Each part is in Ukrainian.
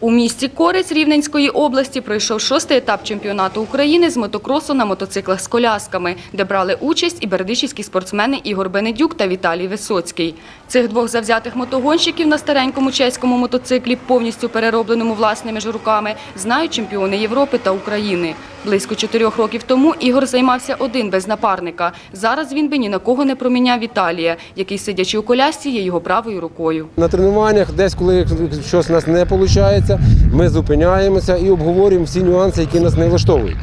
У місті Корець Рівненської області пройшов шостий етап чемпіонату України з мотокросу на мотоциклах з колясками, де брали участь і бердичівські спортсмени Ігор Бенедюк та Віталій Висоцький. Цих двох завзятих мотогонщиків на старенькому чеському мотоциклі, повністю переробленому власними ж руками, знають чемпіони Європи та України. Близько чотирьох років тому Ігор займався один без напарника. Зараз він би ні на кого не проміняв Віталія, який, сидячи у колясці, є його правою рукою. На тренуваннях, десь коли щось у нас не виходить, ми зупиняємося і обговорюємо всі нюанси, які нас не влаштовують.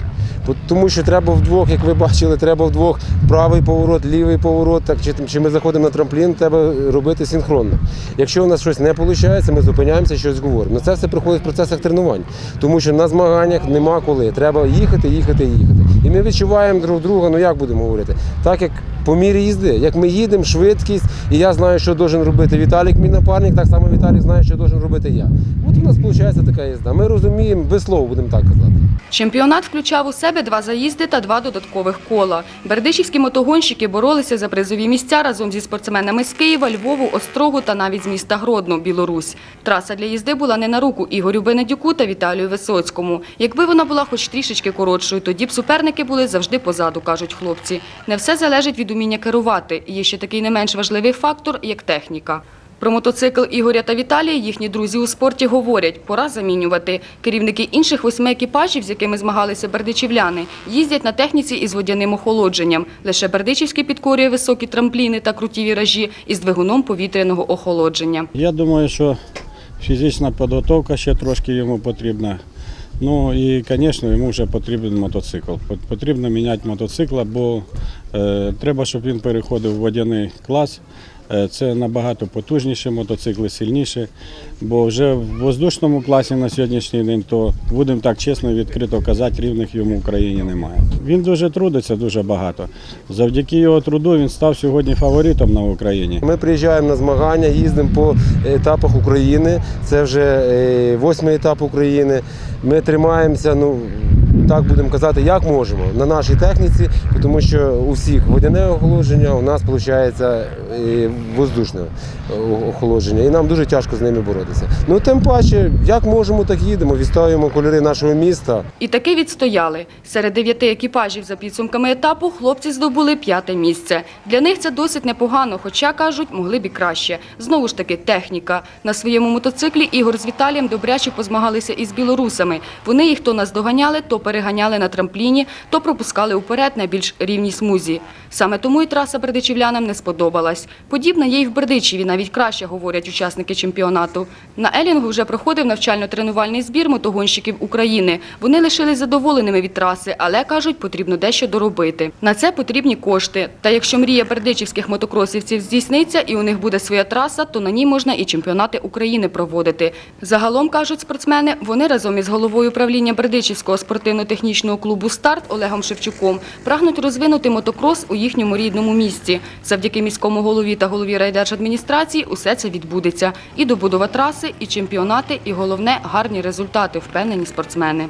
Тому що треба вдвох, як ви бачили, треба вдвох правий поворот, лівий поворот, так, чи, чи ми заходимо на трамплін, треба робити синхронно. Якщо у нас щось не виходить, ми зупиняємося, щось говоримо. Ну, це все приходить в процесах тренувань, тому що на змаганнях нема коли. Треба їхати, їхати, їхати. І ми відчуваємо друг друга, ну як будемо говорити, так як по мірі їзди. Як ми їдемо, швидкість, і я знаю, що должен робити Віталік, мій напарник, так само Віталік знає, що должен робити я. От у нас виходить така їзда. Ми розуміємо без слов, будемо так казати. Чемпіонат включав у себе два заїзди та два додаткових кола. Бердичівські мотогонщики боролися за призові місця разом зі спортсменами з Києва, Львову, Острогу та навіть з міста Гродно, Білорусь. Траса для їзди була не на руку Ігорю Бенедюку та Віталію Висоцькому. Якби вона була хоч трішечки коротшою, тоді б суперники були завжди позаду, кажуть хлопці. Не все залежить від уміння керувати. Є ще такий не менш важливий фактор, як техніка. Про мотоцикл Ігоря та Віталія їхні друзі у спорті говорять, пора замінювати. Керівники інших восьми екіпажів, з якими змагалися бердичівляни, їздять на техніці із водяним охолодженням. Лише Бердичівський підкорює високі трампліни та круті віражі із двигуном повітряного охолодження. Я думаю, що фізична підготовка ще трошки йому потрібна. Ну і, звісно, йому вже потрібен мотоцикл. Потрібно міняти мотоцикл, бо е, треба, щоб він переходив в водяний клас. Е, Це набагато потужніші мотоцикли, сильніші. Бо вже в воздушному класі на сьогоднішній день, то будемо так чесно і відкрито казати, рівних йому в Україні немає. Він дуже трудиться дуже багато. Завдяки його труду він став сьогодні фаворитом на Україні. Ми приїжджаємо на змагання, їздимо по етапах України. Це вже е, восьмий етап України. Ми тримаємося, ну так будемо казати, як можемо на нашій техніці, тому що у всіх водяне охолодження, у нас виходить воздушне охолодження. І нам дуже тяжко з ними боротися. Ну тим паче, як можемо, так їдемо, відстоюємо кольори нашого міста. І таки відстояли. Серед дев'яти екіпажів за підсумками етапу хлопці здобули п'яте місце. Для них це досить непогано, хоча, кажуть, могли б і краще. Знову ж таки, техніка. На своєму мотоциклі Ігор з Віталієм добряче позмагалися із білорусами. Вони їх то наздоганяли, то переганяли на трампліні, то пропускали уперед на більш рівній смузі. Саме тому і траса бердичівлянам не сподобалась. Подібна є й в Бердичеві, навіть краще говорять учасники чемпіонату. На Елінгу вже проходив навчально-тренувальний збір мотогонщиків України. Вони лишились задоволеними від траси, але кажуть, потрібно дещо доробити. На це потрібні кошти. Та якщо мрія бердичівських мотокросівців здійсниться і у них буде своя траса, то на ній можна і чемпіонати України проводити. Загалом кажуть спортсмени, вони разом із головою правління Бердичівського спортивно-технічного клубу Старт Олегом Шевчуком прагнуть розвинути мотокрос у їхньому рідному місті. Завдяки міському голові та голові райдержадміністрації усе це відбудеться. І добудова траси, і чемпіонати, і головне гарні результати, впевнені спортсмени.